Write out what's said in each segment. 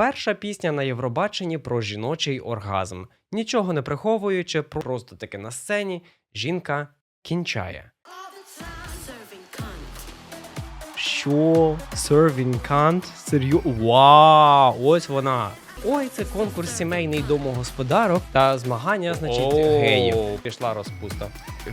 перша пісня на Євробаченні про жіночий оргазм. Нічого не приховуючи, просто таки на сцені жінка кінчає. Що? Serving cunt? Серйозно? Вау! Ось вона. Ой, це конкурс сімейний домогосподарок та змагання, значить, геїв. Пішла розпуста.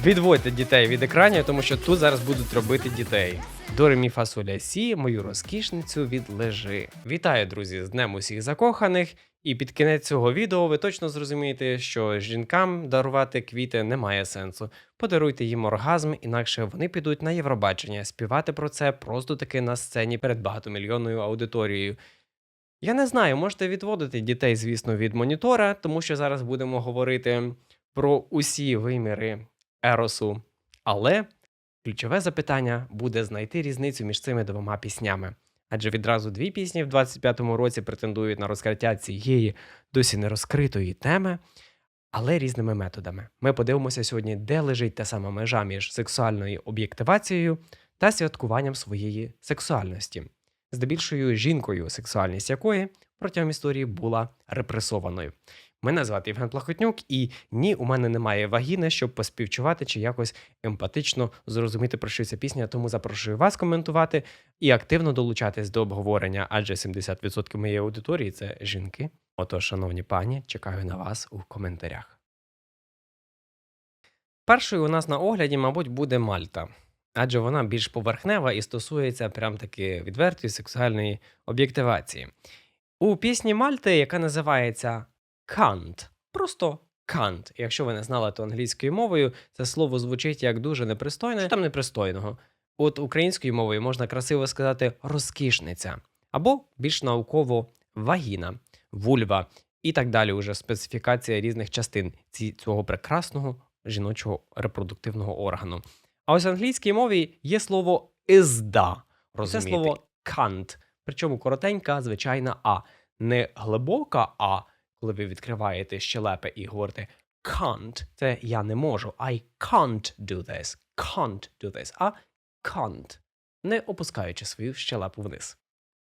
Відводьте дітей від екранів, тому що тут зараз будуть робити дітей. До ремі фасоля сі, мою розкішницю від лежи. Вітаю, друзі, з днем усіх закоханих. І під кінець цього відео ви точно зрозумієте, що жінкам дарувати квіти немає сенсу. Подаруйте їм оргазм, інакше вони підуть на Євробачення співати про це просто таки на сцені перед багатомільйонною аудиторією. Я не знаю, можете відводити дітей, звісно, від монітора, тому що зараз будемо говорити про усі виміри Еросу. Але ключове запитання буде знайти різницю між цими двома піснями. Адже відразу дві пісні в 25-му році претендують на розкриття цієї досі не розкритої теми, але різними методами. Ми подивимося сьогодні, де лежить та сама межа між сексуальною об'єктивацією та святкуванням своєї сексуальності, здебільшою жінкою, сексуальність якої протягом історії була репресованою. Мене звати Євген Плахотнюк, і ні, у мене немає вагіни, щоб поспівчувати чи якось емпатично зрозуміти, про що ця пісня. Тому запрошую вас коментувати і активно долучатись до обговорення, адже 70% моєї аудиторії це жінки. Отож, шановні пані, чекаю на вас у коментарях. Першою у нас на огляді, мабуть, буде Мальта, адже вона більш поверхнева і стосується прям таки відвертої сексуальної об'єктивації. У пісні Мальти, яка називається Кант, просто кант. Якщо ви не знали, то англійською мовою це слово звучить як дуже непристойне, що там непристойного. От українською мовою можна красиво сказати розкішниця, або більш науково вагіна, вульва і так далі. Уже специфікація різних частин цього прекрасного жіночого репродуктивного органу. А ось в англійській мові є слово ізда. Це слово кант, причому коротенька, звичайна А. Не глибока А, коли ви відкриваєте щелепи і говорите can't, це я не можу. I can't do this. Can't do this. А can't, не опускаючи свою щелепу вниз.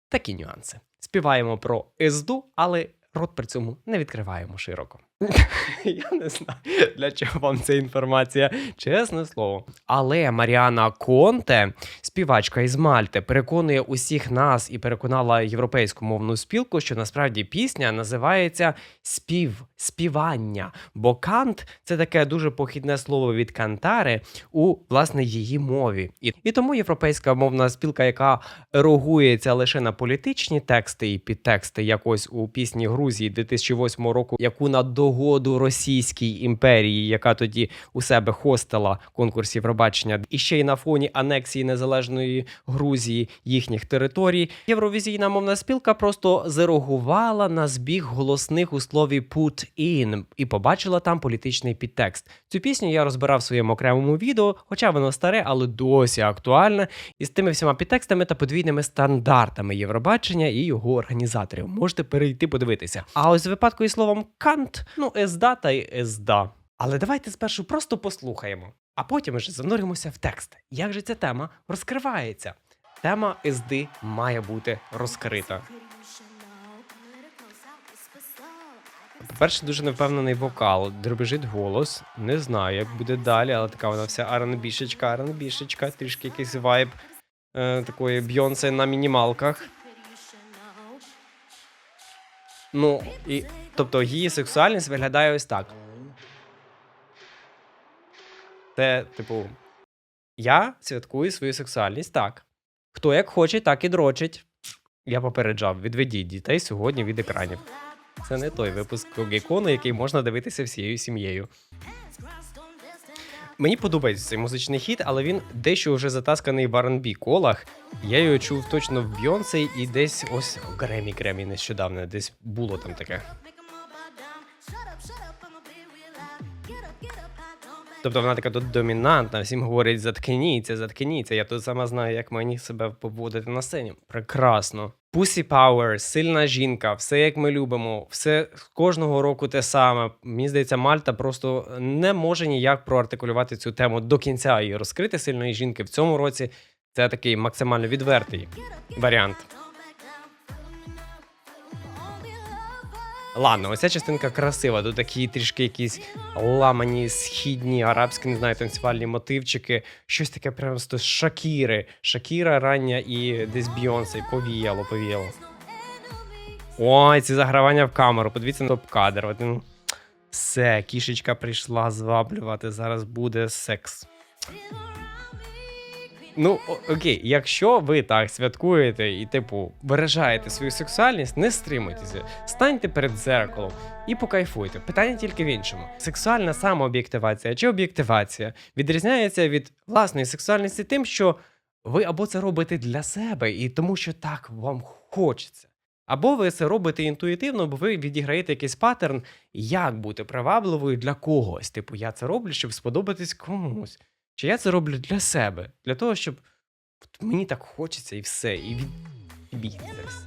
Такі нюанси. Співаємо про езду, але рот при цьому не відкриваємо широко. Я не знаю, для чого вам ця інформація, чесне слово. Але Маріана Конте, співачка із Мальти, переконує усіх нас і переконала європейську мовну спілку, що насправді пісня називається спів, співання. Бо кант це таке дуже похідне слово від кантари у власне її мові. І, і тому європейська мовна спілка, яка ерогується лише на політичні тексти і підтексти, як ось у пісні Грузії 2008 року, яку на догоду Російській імперії, яка тоді у себе хостила конкурс Євробачення, і ще й на фоні анексії незалежної Грузії їхніх територій, євровізійна мовна спілка просто зерогувала на збіг голосних у слові put in і побачила там політичний підтекст. Цю пісню я розбирав в своєму окремому відео, хоча воно старе, але досі актуальне, і з тими всіма підтекстами та подвійними стандартами Євробачення і його організаторів. Можете перейти подивитися. А ось в випадку із словом кант, ну езда та й езда. Але давайте спершу просто послухаємо, а потім вже зануримося в текст. Як же ця тема розкривається? Тема езди має бути розкрита. По-перше, дуже невпевнений вокал, дребежить голос. Не знаю, як буде далі, але така вона вся арнбішечка, арнбішечка, трішки якийсь вайб е, такої Бйонсе на мінімалках. Ну, і тобто її сексуальність виглядає ось так. Це, типу, я святкую свою сексуальність так. Хто як хоче, так і дрочить. Я попереджав, відведіть дітей сьогодні від екранів. Це не той випуск Гекону, який можна дивитися всією сім'єю. Мені подобається цей музичний хіт, але він дещо вже затасканий в R&B колах. Я його чув точно в Бйонсе і десь ось Гремі Гремі нещодавно, десь було там таке. Тобто вона така домінантна, всім говорить заткніться, заткніться. Я тут сама знаю, як мені себе поводити на сцені. Прекрасно. Pussy Power, сильна жінка, все як ми любимо, все кожного року те саме. Мені здається, Мальта просто не може ніяк проартикулювати цю тему до кінця і розкрити сильної жінки в цьому році. Це такий максимально відвертий варіант. Ладно, оця частинка красива. Тут такі трішки якісь ламані східні, арабські, не знаю, танцювальні мотивчики. Щось таке просто з Шакіри. Шакіра рання і десь Бійонсе. Повіяло, повіяло. Ой, ці загравання в камеру. Подивіться на топ-кадр. Ну, Все, кішечка прийшла зваблювати. Зараз буде секс. Ну, окей, якщо ви так святкуєте і, типу, виражаєте свою сексуальність, не стримуйтеся. Станьте перед дзеркалом і покайфуйте. Питання тільки в іншому: сексуальна самооб'єктивація чи об'єктивація відрізняється від власної сексуальності тим, що ви або це робите для себе, і тому, що так вам хочеться. Або ви це робите інтуїтивно, бо ви відіграєте якийсь паттерн, як бути привабливою для когось. Типу, я це роблю, щоб сподобатись комусь. Чи я це роблю для себе, для того, щоб от мені так хочеться і все, і від... відбігтись.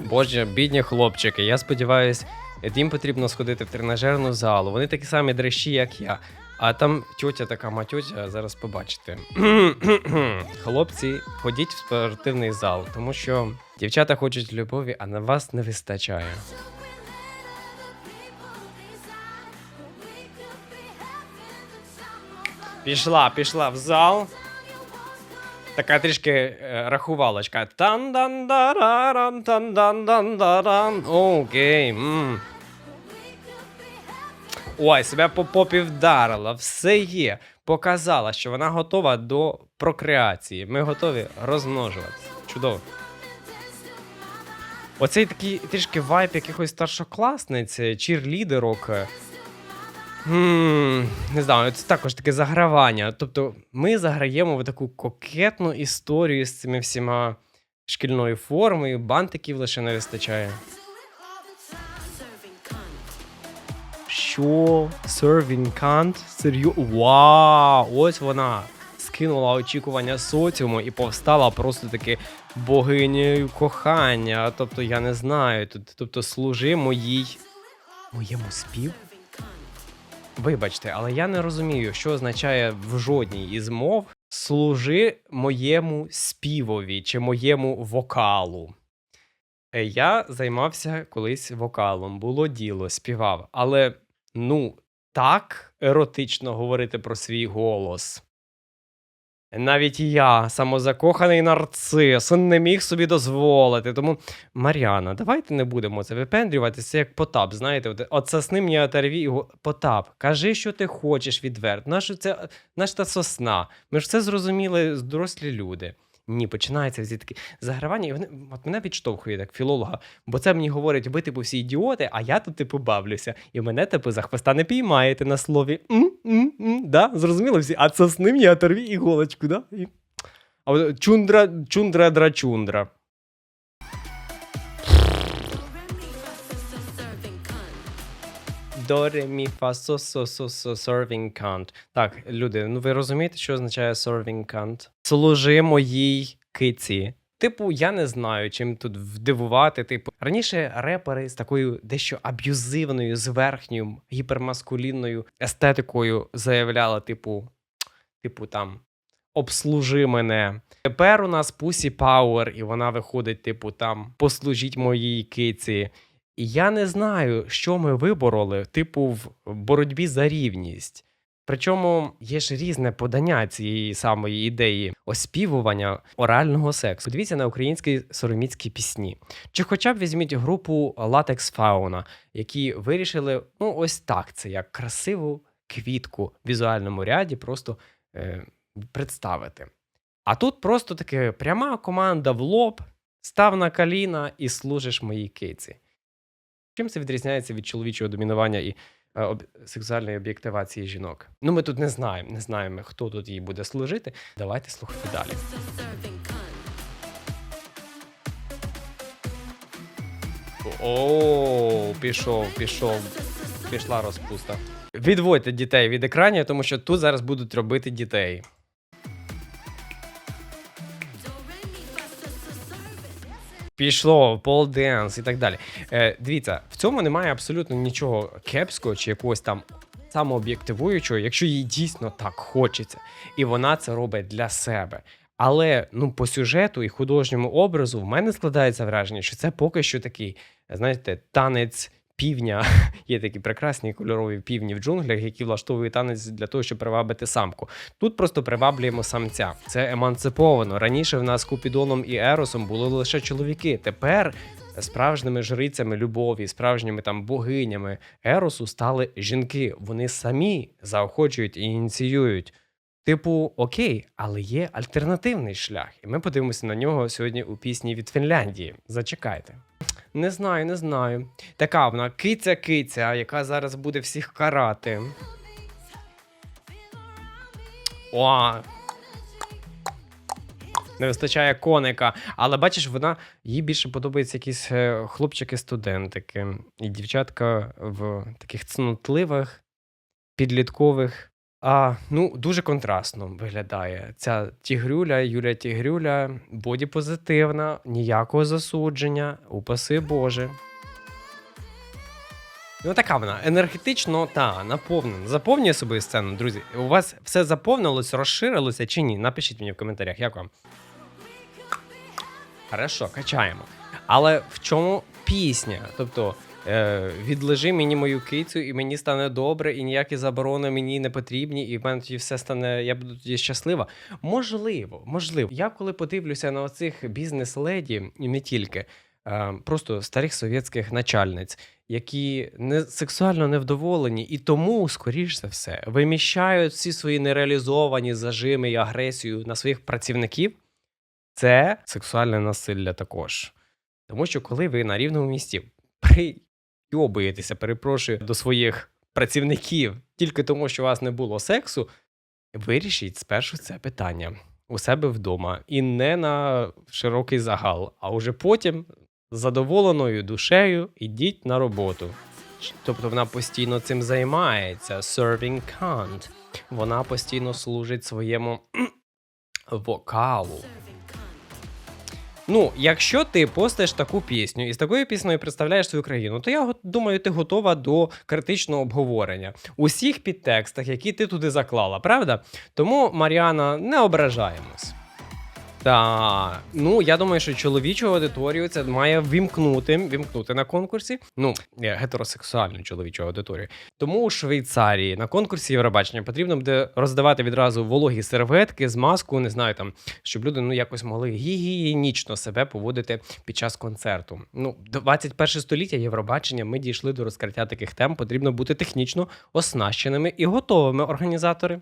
Боже, бідні хлопчики, я сподіваюся, їм потрібно сходити в тренажерну залу. Вони такі самі дрищі, як я. А там тьотя така матьотя, зараз побачите. Хлопці, ходіть в спортивний зал, тому що дівчата хочуть любові, а на вас не вистачає. Пішла, пішла в зал. Така трішки е, рахувалочка. тан дан дараран тан дан дан даран Окей. м. Ой, себе по попі. Все є. Показала, що вона готова до прокреації. Ми готові розмножуватися. Чудово. Оцей такий трішки вайп якихось старшокласниць, е, чірлідерок. Не знаю, це також таке загравання. Тобто, ми заграємо в таку кокетну історію з цими всіма шкільною формою, бантиків лише не вистачає. Що? Serving cunt? Серйо? Вау! Ось вона скинула очікування соціуму і повстала просто таки богинею кохання. Тобто, я не знаю. Тобто, служи моїй. моєму спів? Вибачте, але я не розумію, що означає в жодній із мов служи моєму співові чи моєму вокалу. Е, Я займався колись вокалом, було діло, співав, але ну так еротично говорити про свій голос. Навіть я, самозакоханий нарцис, не міг собі дозволити. Тому, Мар'яна, давайте не будемо це випендрюватися, як Потап. Знаєте, оце сосни мені оторві. Потап, кажи, що ти хочеш відверто. Нащо це наша та сосна? Ми ж це зрозуміли дорослі люди. Ні, починається такі загравання, і вони от мене відштовхує як філолога, бо це мені говорять, ви типу всі ідіоти, а я тут типу бавлюся. І мене типу за хвоста не піймаєте на слові. Да? Зрозуміло всі, а це з ним я оторві іголочку, да? І... А чундра, чундра, До ре мі фа со. Так, люди, ну ви розумієте, що означає serving cunt? Служи моїй киці. Типу, я не знаю, чим тут вдивувати. Типу, раніше репери з такою дещо аб'юзивною, зверхньою, гіпермаскулінною естетикою заявляли, типу, типу там. Обслужи мене. Тепер у нас Pussy Power, і вона виходить, типу, там послужіть моїй киці. Я не знаю, що ми вибороли, типу, в боротьбі за рівність. Причому є ж різне подання цієї самої ідеї оспівування орального сексу. Подивіться на українські сороміцькі пісні. Чи хоча б візьміть групу Latex Fauna, які вирішили, ну ось так, це як красиву квітку в візуальному ряді просто е, представити. А тут просто таке пряма команда в лоб, став на коліна і служиш моїй киці. Чим це відрізняється від чоловічого домінування і е, об... сексуальної об'єктивації жінок? Ну, ми тут не знаємо, не знаємо, хто тут їй буде служити. Давайте слухати далі. О, пішов, пішов, пішла розпуста. Відводьте дітей від екранів, тому що тут зараз будуть робити дітей. Пішло, полденс і так далі. Е, дивіться, в цьому немає абсолютно нічого кепського чи якогось там самооб'єктивуючого, якщо їй дійсно так хочеться, і вона це робить для себе. Але ну, по сюжету і художньому образу в мене складається враження, що це поки що такий, знаєте, танець півня. Є такі прекрасні кольорові півні в джунглях, які влаштовують танець для того, щоб привабити самку. Тут просто приваблюємо самця. Це емансиповано. Раніше в нас Купідоном і Еросом були лише чоловіки. Тепер справжніми жрицями любові, справжніми там богинями Еросу стали жінки. Вони самі заохочують і ініціюють. Типу, окей, але є альтернативний шлях, і ми подивимося на нього сьогодні у пісні від Фінляндії. Зачекайте. Не знаю, не знаю. Така вона киця-киця, яка зараз буде всіх карати. О! Не вистачає коника. Але бачиш, вона їй більше подобаються якісь е, хлопчики-студентики і дівчатка в таких цнотливих, підліткових. А, ну, дуже контрастно виглядає. Ця тігрюля, Юля Тігрюля, боді позитивна, ніякого засудження, упаси Боже. Ну, така вона енергетично та наповнена. Заповнює собою сцену, друзі. У вас все заповнилось, розширилося чи ні? Напишіть мені в коментарях, як вам. Хорошо, качаємо. Але в чому пісня? Тобто, відлежи мені мою кицю, і мені стане добре, і ніякі заборони мені не потрібні, і в мене тоді все стане, я буду тоді щаслива. Можливо, можливо. Я коли подивлюся на оцих бізнес-леді, і не тільки, е, просто старих совєтських начальниць, які не сексуально невдоволені, і тому, скоріш за все, виміщають всі свої нереалізовані зажими і агресію на своїх працівників. Це сексуальне насилля також. Тому що коли ви на рівному місці прийобуєтеся, перепрошую, до своїх працівників тільки тому, що у вас не було сексу, вирішіть спершу це питання у себе вдома і не на широкий загал, а уже потім з задоволеною душею ідіть на роботу. Тобто вона постійно цим займається, serving cunt. Вона постійно служить своєму вокалу. Ну, якщо ти постиш таку пісню і з такою піснею представляєш свою країну, то я думаю, ти готова до критичного обговорення усіх підтекстах, які ти туди заклала, правда? Тому, Маріана, не ображаємось. Та ну я думаю, що чоловічу аудиторію це має вімкнути, вімкнути на конкурсі. Ну, гетеросексуальну чоловічу аудиторію. Тому у Швейцарії на конкурсі Євробачення потрібно буде роздавати відразу вологі серветки, змазку, не знаю там, щоб люди ну якось могли гігієнічно себе поводити під час концерту. Ну, 21 століття Євробачення. Ми дійшли до розкриття таких тем. Потрібно бути технічно оснащеними і готовими організатори.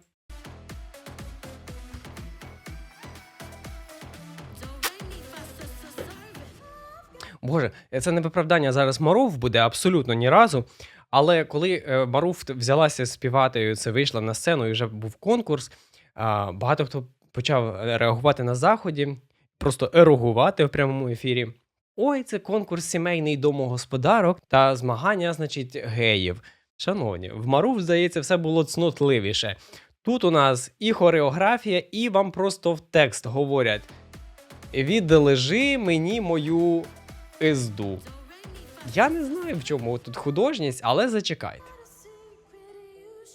Боже, це не виправдання зараз Марув буде абсолютно ні разу. Але коли е, Марув взялася співати, це вийшла на сцену і вже був конкурс. Багато хто почав реагувати на заході, просто ерогувати в прямому ефірі. Ой, це конкурс сімейний домогосподарок та змагання, значить, геїв. Шановні, в Марув, здається, все було цнотливіше. Тут у нас і хореографія, і вам просто в текст говорять: відлежи мені мою езду. Я не знаю, в чому тут художність, але зачекайте.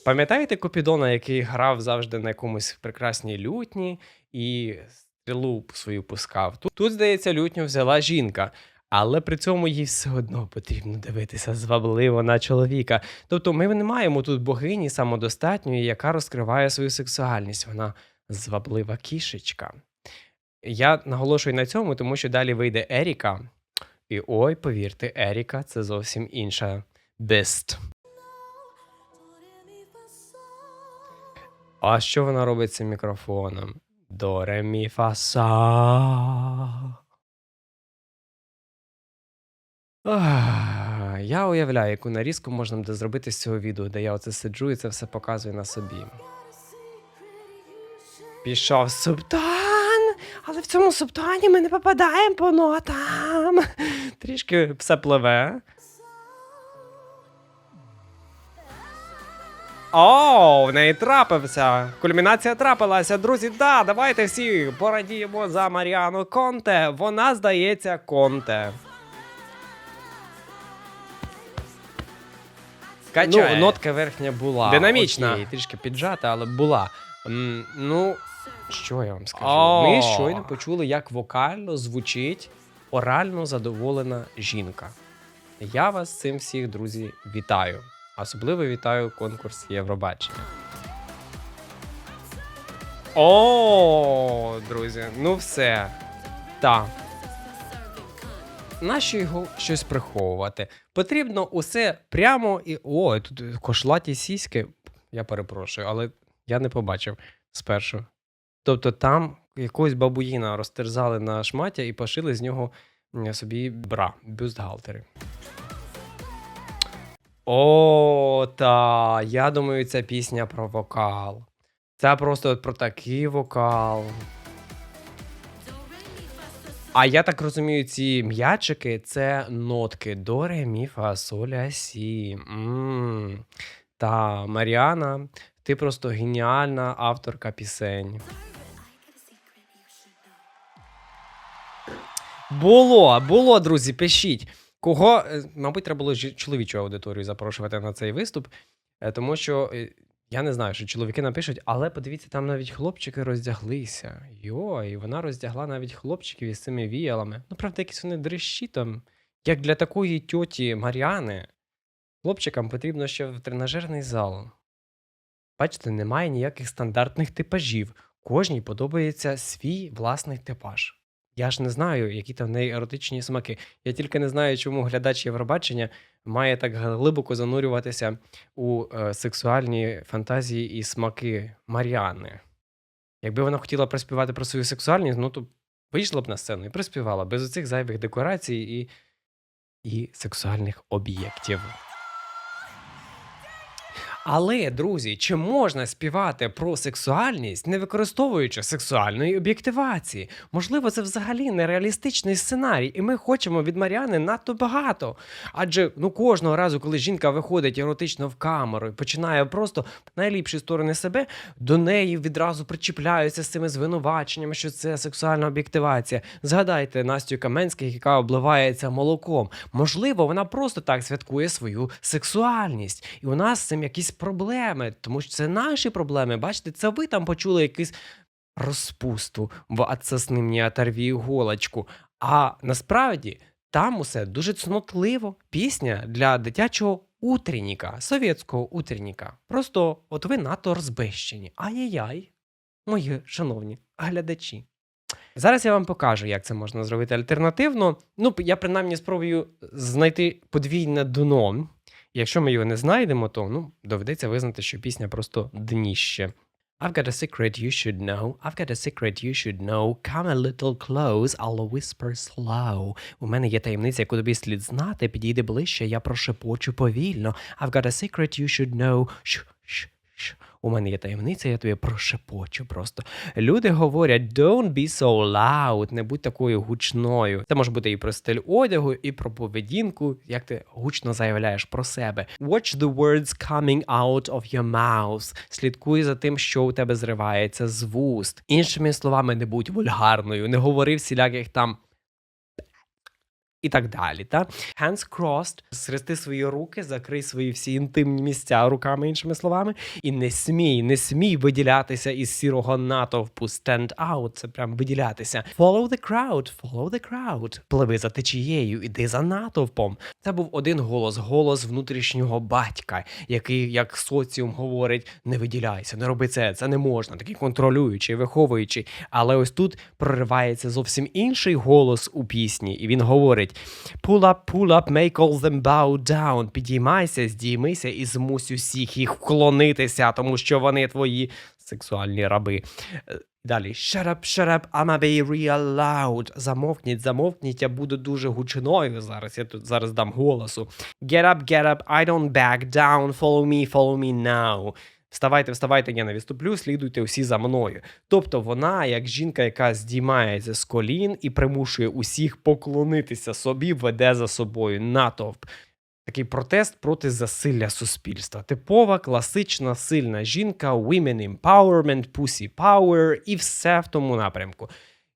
Пам'ятаєте Купідона, який грав завжди на якомусь прекрасній лютні і стрілу свою пускав? Тут, тут, здається, лютню взяла жінка, але при цьому їй все одно потрібно дивитися звабливо на чоловіка. Тобто ми не маємо тут богині самодостатньої, яка розкриває свою сексуальність. Вона зваблива кішечка. Я наголошую на цьому, тому що далі вийде Еріка. І ой, повірте, Еріка це зовсім інша Бест. А що вона робить цим мікрофоном? До ре Я уявляю, яку нарізку можна буде зробити з цього відео, де я оце сиджу і це все показую на собі. Пішов субтан, але в цьому субтані ми не попадаємо по нотам. Трішки все пливе. О, в неї трапився. Кульмінація трапилася. Друзі, да, давайте всі порадіємо за Маріану Конте. Вона здається Конте. Качає. Ну, нотка верхня була. Динамічна. Окей, трішки піджата, але була. М, ну, Що я вам скажу? О! Ми щойно почули, як вокально звучить орально задоволена жінка. Я вас з цим всіх, друзі, вітаю. Особливо вітаю конкурс Євробачення. О, друзі, ну все. Так. Нащо його щось приховувати? Потрібно усе прямо і. О, тут кошлаті сіськи. Я перепрошую, але я не побачив спершу. Тобто там якогось бабуїна розтерзали на шмаття і пошили з нього собі бра, бюстгальтери. О, та. Я думаю, ця пісня про вокал. Це просто про такий вокал. А я так розумію, ці м'ячики це нотки до ре, мі, фа, соль, сі. М. Та Маріана, ти просто геніальна авторка пісень. Було, було, друзі, пишіть. Кого, е, мабуть, треба було чоловічу аудиторію запрошувати на цей виступ, е, тому що е, я не знаю, що чоловіки напишуть, але подивіться, там навіть хлопчики роздяглися. Йо, і вона роздягла навіть хлопчиків із цими віялами. Ну, правда, якісь вони дрищі там. Як для такої тьоті Маріани, хлопчикам потрібно ще в тренажерний зал. Бачите, немає ніяких стандартних типажів. Кожній подобається свій власний типаж. Я ж не знаю, які там в неї еротичні смаки. Я тільки не знаю, чому глядач Євробачення має так глибоко занурюватися у е, сексуальні фантазії і смаки Маріани. Якби вона хотіла приспівати про свою сексуальність, ну то вийшла б на сцену і приспівала без оцих зайвих декорацій і, і сексуальних об'єктів. Але, друзі, чи можна співати про сексуальність, не використовуючи сексуальної об'єктивації? Можливо, це взагалі нереалістичний сценарій, і ми хочемо від Маріани надто багато. Адже ну кожного разу, коли жінка виходить еротично в камеру і починає просто найліпші сторони себе, до неї відразу причіпляються з цими звинуваченнями, що це сексуальна об'єктивація. Згадайте Настю Каменських, яка обливається молоком. Можливо, вона просто так святкує свою сексуальність, і у нас з цим якісь проблеми, тому що це наші проблеми. Бачите, це ви там почули якийсь розпусту в «Отсосни мені оторві іголочку. А насправді там усе дуже цнотливо. Пісня для дитячого утренніка, совєтського утренніка. Просто от ви надто розбещені. Ай-яй-яй, мої шановні глядачі. Зараз я вам покажу, як це можна зробити альтернативно. Ну, я принаймні спробую знайти подвійне дно. Якщо ми його не знайдемо, то ну, доведеться визнати, що пісня просто дніще. I've got a secret you should know. I've got a secret you should know. Come a little close, I'll whisper slow. У мене є таємниця, яку тобі слід знати. Підійди ближче, я прошепочу повільно. I've got a secret you should know. Ш, ш, ш. У мене є таємниця, я тобі прошепочу просто. Люди говорять, don't be so loud, не будь такою гучною. Це може бути і про стиль одягу, і про поведінку, як ти гучно заявляєш про себе. Watch the words coming out of your mouth. Слідкуй за тим, що у тебе зривається з вуст. Іншими словами, не будь вульгарною, не говори всіляких там. І так далі, та hands crossed, схрести свої руки, закрий свої всі інтимні місця руками, іншими словами, і не смій, не смій виділятися із сірого натовпу. Stand out, це прям виділятися. Follow the crowd, follow the crowd. Пливи за течією, іди за натовпом. Це був один голос, голос внутрішнього батька, який, як соціум говорить, не виділяйся, не роби це, це не можна, такий контролюючий, виховуючий. Але ось тут проривається зовсім інший голос у пісні, і він говорить: Pull up, pull up, make all them bow down. Підіймайся, здіймися і змусь усіх їх вклонитися, тому що вони твої сексуальні раби. Е, Далі, shut up, shut up, I'ma be real loud. Замовкніть, замовкніть, я буду дуже гучною зараз. Я тут зараз дам голосу. Get up, get up, I don't back down, follow me, follow me now. Вставайте, вставайте, я не відступлю, слідуйте всі за мною. Тобто вона, як жінка, яка здіймається з колін і примушує усіх поклонитися собі, веде за собою натовп. Такий протест проти засилля суспільства. Типова, класична, сильна жінка, women empowerment, pussy power і все в тому напрямку.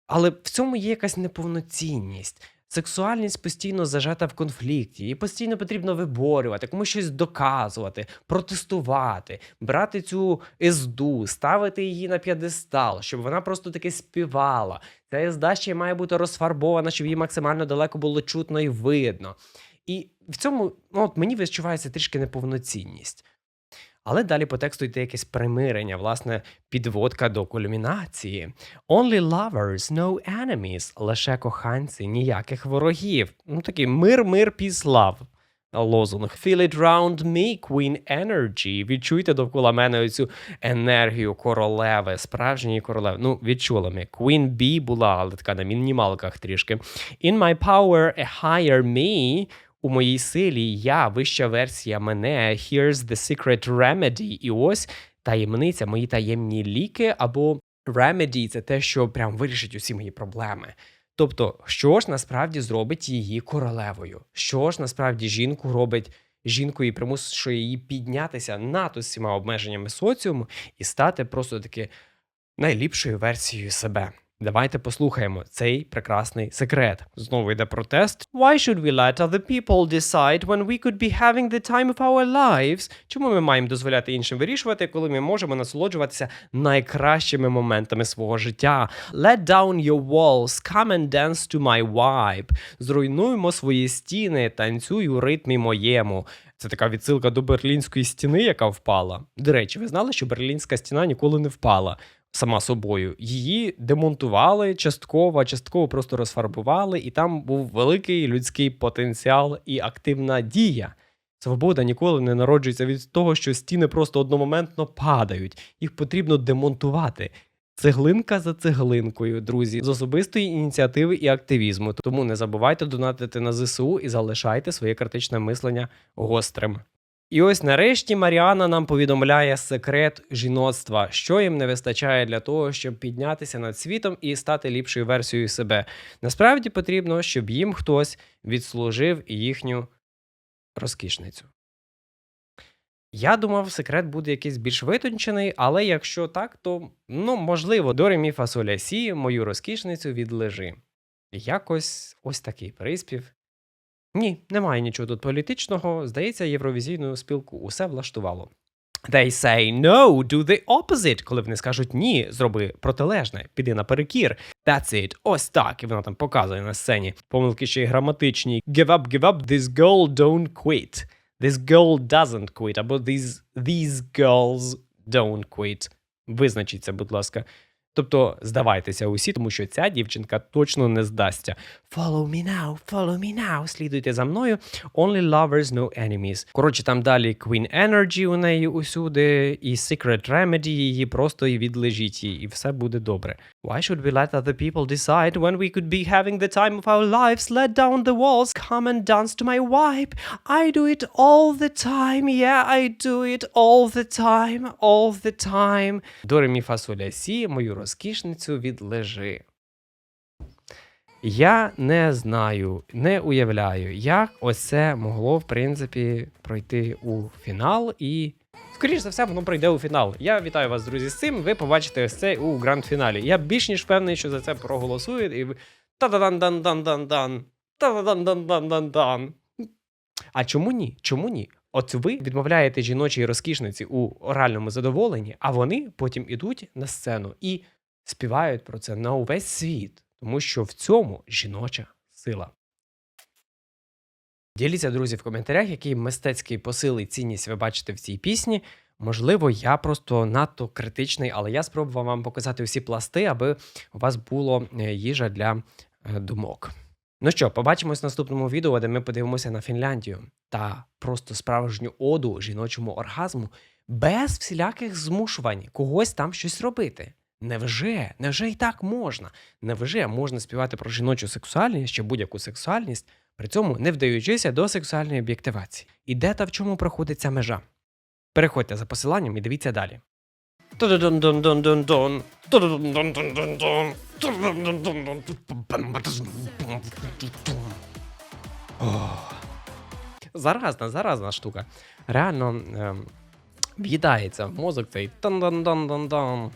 Але в цьому є якась неповноцінність. Сексуальність постійно зажата в конфлікті, її постійно потрібно виборювати, комусь щось доказувати, протестувати, брати цю езду, ставити її на п'єдестал, щоб вона просто таки співала. Ця езда ще має бути розфарбована, щоб її максимально далеко було чутно і видно. І в цьому ну, от мені відчувається трішки неповноцінність. Але далі по тексту йде якесь примирення, власне, підводка до кульмінації. Only lovers, no enemies. Лише коханці, ніяких ворогів. Ну такий мир, мир, peace, love. Лозунг Feel it round me, Queen Energy. Відчуйте довкола мене оцю енергію королеви, справжньої королеви. Ну, відчула ми. Queen Bee була, але така на мінімалках трішки. In my power, a higher me. У моїй силі я вища версія мене. Here's the secret remedy. І ось таємниця, мої таємні ліки, або remedy – це те, що прям вирішить усі мої проблеми. Тобто, що ж насправді зробить її королевою? Що ж насправді жінку робить жінкою і примушує її піднятися над усіма обмеженнями соціуму і стати просто таки найліпшою версією себе. Давайте послухаємо цей прекрасний секрет. Знову йде протест. Why should we let other people decide when we could be having the time of our lives? Чому ми маємо дозволяти іншим вирішувати, коли ми можемо насолоджуватися найкращими моментами свого життя? Let down your walls, come and dance to my vibe. Зруйнуймо свої стіни, танцюй у ритмі моєму. Це така відсилка до берлінської стіни, яка впала. До речі, ви знали, що берлінська стіна ніколи не впала сама собою. Її демонтували частково, частково просто розфарбували, і там був великий людський потенціал і активна дія. Свобода ніколи не народжується від того, що стіни просто одномоментно падають. Їх потрібно демонтувати. Цеглинка за цеглинкою, друзі, з особистої ініціативи і активізму. Тому не забувайте донатити на ЗСУ і залишайте своє критичне мислення гострим. І ось нарешті Маріана нам повідомляє секрет жіноцтва, що їм не вистачає для того, щоб піднятися над світом і стати ліпшою версією себе. Насправді потрібно, щоб їм хтось відслужив їхню розкішницю. Я думав, секрет буде якийсь більш витончений, але якщо так, то ну можливо, до ремі фасоля сі мою розкішницю відлежи. Якось ось такий приспів. Ні, немає нічого тут політичного. Здається, євровізійну спілку усе влаштувало. They say no, do the opposite. Коли вони скажуть ні, зроби протилежне, піди на перекір. That's it. Ось так. І вона там показує на сцені. Помилки ще й граматичні. Give up, give up, this girl don't quit. This girl doesn't quit. Або these, these girls don't quit. Визначіться, будь ласка. Тобто здавайтеся усі, тому що ця дівчинка точно не здасться. Follow me now, follow me now, слідуйте за мною. Only lovers, no enemies. Коротше, там далі Queen Energy у неї усюди, і Secret Remedy її просто і відлежіть її, і все буде добре. Why should we let other people decide when we could be having the time of our lives? Let down the walls, come and dance to my vibe. I do it all the time, yeah, I do it all the time, all the time. До ремі фасоля сі, мою розкішницю відлежи. Я не знаю, не уявляю, як ось це могло, в принципі, пройти у фінал, і, скоріш за все, воно пройде у фінал. Я вітаю вас, друзі, з цим. Ви побачите ось це у гранд-фіналі. Я більш ніж впевнений, що за це проголосують, і ви та-да-дан-дан-дан-дан-дан, та-да-дан-дан-дан-дан-дан. А чому ні? Чому ні? От ви відмовляєте жіночій розкішниці у оральному задоволенні, а вони потім ідуть на сцену і співають про це на увесь світ, тому що в цьому жіноча сила. Діліться, друзі, в коментарях, який мистецький посил і цінність ви бачите в цій пісні. Можливо, я просто надто критичний, але я спробував вам показати усі пласти, аби у вас було е, їжа для е, думок. Ну що, побачимось в наступному відео, де ми подивимося на Фінляндію та просто справжню оду жіночому оргазму без всіляких змушувань когось там щось робити. Невже, невже і так можна? Невже можна співати про жіночу сексуальність чи будь-яку сексуальність, при цьому не вдаючися до сексуальної об'єктивації? І де та в чому проходить ця межа? Переходьте за посиланням і дивіться далі. Заразна, заразна штука. Реально ем, в'їдається в мозок цей тан-дан-дан-дан-дан.